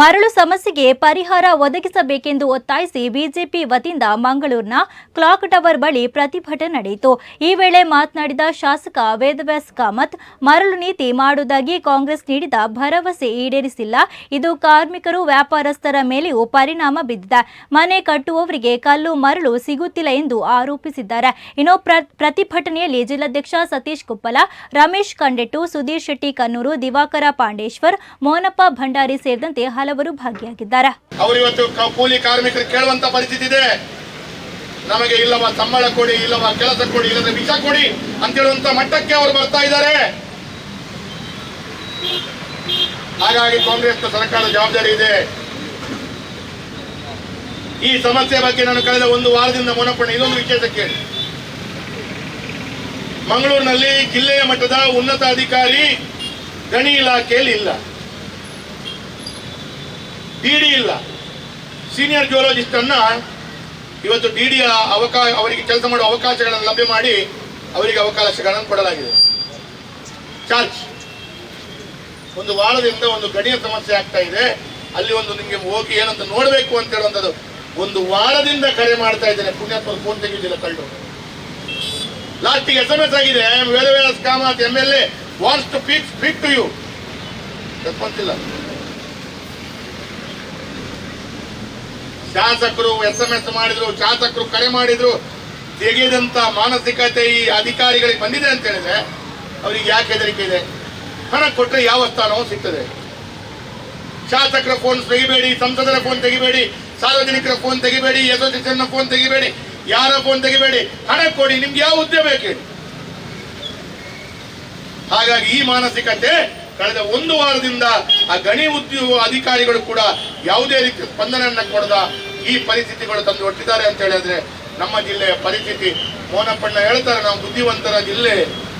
ಮರಳು ಸಮಸ್ಯೆಗೆ ಪರಿಹಾರ ಒದಗಿಸಬೇಕೆಂದು ಒತ್ತಾಯಿಸಿ ಬಿಜೆಪಿ ವತಿಯಿಂದ ಮಂಗಳೂರಿನ ಕ್ಲಾಕ್ ಟವರ್ ಬಳಿ ಪ್ರತಿಭಟನೆ ನಡೆಯಿತು. ಈ ವೇಳೆ ಮಾತನಾಡಿದ ಶಾಸಕ ವೇದವ್ಯಾಸ್ ಕಾಮತ್, ಮರಳು ನೀತಿ ಮಾಡುವುದಾಗಿ ಕಾಂಗ್ರೆಸ್ ನೀಡಿದ ಭರವಸೆ ಈಡೇರಿಸಿಲ್ಲ. ಇದು ಕಾರ್ಮಿಕರು, ವ್ಯಾಪಾರಸ್ಥರ ಮೇಲೆಯೂ ಪರಿಣಾಮ ಬಿದ್ದಿದೆ. ಮನೆ ಕಟ್ಟುವವರಿಗೆ ಕಲ್ಲು ಮರಳು ಸಿಗುತ್ತಿಲ್ಲ ಎಂದು ಆರೋಪಿಸಿದ್ದಾರೆ. ಇನ್ನು ಪ್ರ, ಪ್ರತಿಭಟನೆಯಲ್ಲಿ ಜಿಲ್ಲಾಧ್ಯಕ್ಷ ಸತೀಶ್ ಕುಪ್ಪಲ, ರಮೇಶ್ ಕಂಡೆಟ್ಟು, ಸುಧೀರ್ ಶೆಟ್ಟಿ ಕನ್ನೂರು ದಿವಾಕರ ಪಾಂಡೇಶ್ವರ್, ಮೋನಪ್ಪ ಭಂಡಾರಿ ಸೇರಿದಂತೆ ಹಲವರು ಭಾಗಿಯಾಗಿದ್ದಾರೆ. ಅವರು ಇವತ್ತು ಕೂಲಿ ಕಾರ್ಮಿಕರು ಕೇಳುವಂತ ಪರಿಸ್ಥಿತಿ ಇದೆ. ನಮಗೆ ಇಲ್ಲವ ಸಂಬಳ ಕೊಡಿ, ಇಲ್ಲವ ಕೆಲಸ ಕೊಡಿ ಇಲ್ಲದ ವಿಷ ಕೊಡಿ ಅಂತ ಹೇಳುವಂತ ಮಟ್ಟಕ್ಕೆ ಅವರು ಬರ್ತಾ ಇದ್ದಾರೆ. ಹಾಗಾಗಿ ಕಾಂಗ್ರೆಸ್ ಸರ್ಕಾರದ ಜವಾಬ್ದಾರಿ ಇದೆ. ಈ ಸಮಸ್ಯೆ ಬಗ್ಗೆ ನಾನು ಕಳೆದ ಒಂದು ವಾರದಿಂದ ಮೊನಪಣೆ ಇದೊಂದು ವಿಶೇಷ ಕೇಳಿ. ಮಂಗಳೂರಿನಲ್ಲಿ ಜಿಲ್ಲೆಯ ಮಟ್ಟದ ಉನ್ನತ ಅಧಿಕಾರಿ ಗಣಿ ಇಲಾಖೆಯಲ್ಲಿ ಇಲ್ಲ. ಡಿಡಿ ಇಲ್ಲ. ಸೀನಿಯರ್ ಜಿಯೋಲಜಿಸ್ಟ್ ಇವತ್ತು ಡಿ ಡಿಯ ಅವಕಾಶ ಅವರಿಗೆ ಕೆಲಸ ಮಾಡುವ ಅವಕಾಶಗಳನ್ನು ಲಭ್ಯ ಮಾಡಿ ಅವರಿಗೆ ಅವಕಾಶಗಳನ್ನು ಕೊಡಲಾಗಿದೆ. ಚಾರ್ಜ್. ಒಂದು ವಾರದಿಂದ ಒಂದು ಗಣಿಯ ಸಮಸ್ಯೆ ಆಗ್ತಾ ಇದೆ. ಅಲ್ಲಿ ಒಂದು ನಿಮಗೆ ಹೋಗಿ ಏನಂತ ನೋಡಬೇಕು ಅಂತ ಹೇಳುವಂಥದ್ದು. ಒಂದು ವಾರದಿಂದ ಕರೆ ಮಾಡ್ತಾ ಇದ್ದೇನೆ. ಪುಣ್ಯಾತ್ಮ ಫೋನ್ ತೆಗೆಯುವುದಿಲ್ಲ, ಕಳ್ಳು. ಲಾಸ್ಟಿಗೆ ಎಸ್ ಎಂ ಎಸ್ ಆಗಿದೆ ವೇದವೇದ Kamath M L A wants to pick speak to you response ಇಲ್ಲ. ಶಾಸಕರು ಎಸ್ ಎಂ ಎಸ್ ಮಾಡಿದ್ರು, ಶಾಸಕರು ಕರೆ ಮಾಡಿದ್ರು, ತೆಗೆದಂತ ಮಾನಸಿಕತೆ ಈ ಅಧಿಕಾರಿಗಳಿಗೆ ಬಂದಿದೆ ಅಂತ ಹೇಳಿದ್ರೆ ಅವ್ರಿಗೆ ಯಾಕೆ ಹೆದರಿಕೆ ಇದೆ? ಹಣ ಕೊಟ್ಟರೆ ಯಾವ ಸ್ಥಾನವೂ ಸಿಗ್ತದೆ. ಶಾಸಕರ ಫೋನ್ ತೆಗಿಬೇಡಿ, ಸಂಸದರ ಫೋನ್ ತೆಗಿಬೇಡಿ, ಸಾರ್ವಜನಿಕರ ಫೋನ್ ತೆಗಿಬೇಡಿ ಅಸೋಸಿಯೇಷನ್ ಫೋನ್ ತೆಗಿಬೇಡಿ, ಯಾರ ಫೋನ್ ತೆಗಿಬೇಡಿ, ಹಣ ಕೊಡಿ, ನಿಮ್ಗೆ ಯಾವ ಹುದ್ದೆ ಬೇಕು? ಹಾಗಾಗಿ ಈ ಮಾನಸಿಕತೆ ಕಳೆದ ಒಂದು ವಾರದಿಂದ ಆ ಗಣಿ ಉದ್ಯೋಗ ಅಧಿಕಾರಿಗಳು ಕೂಡ ಯಾವುದೇ ರೀತಿ ಸ್ಪಂದನೆಯನ್ನ ಕೊಡದ ಈ ಪರಿಸ್ಥಿತಿಗಳು ತಂದು ಒಟ್ಟಿದ್ದಾರೆ ಅಂತ ಹೇಳಿದ್ರೆ ನಮ್ಮ ಜಿಲ್ಲೆಯ ಪರಿಸ್ಥಿತಿ. ಮೋನಪ್ಪಣ್ಣ ಹೇಳ್ತಾರೆ, ನಾವು ಬುದ್ಧಿವಂತರ ಜಿಲ್ಲೆ.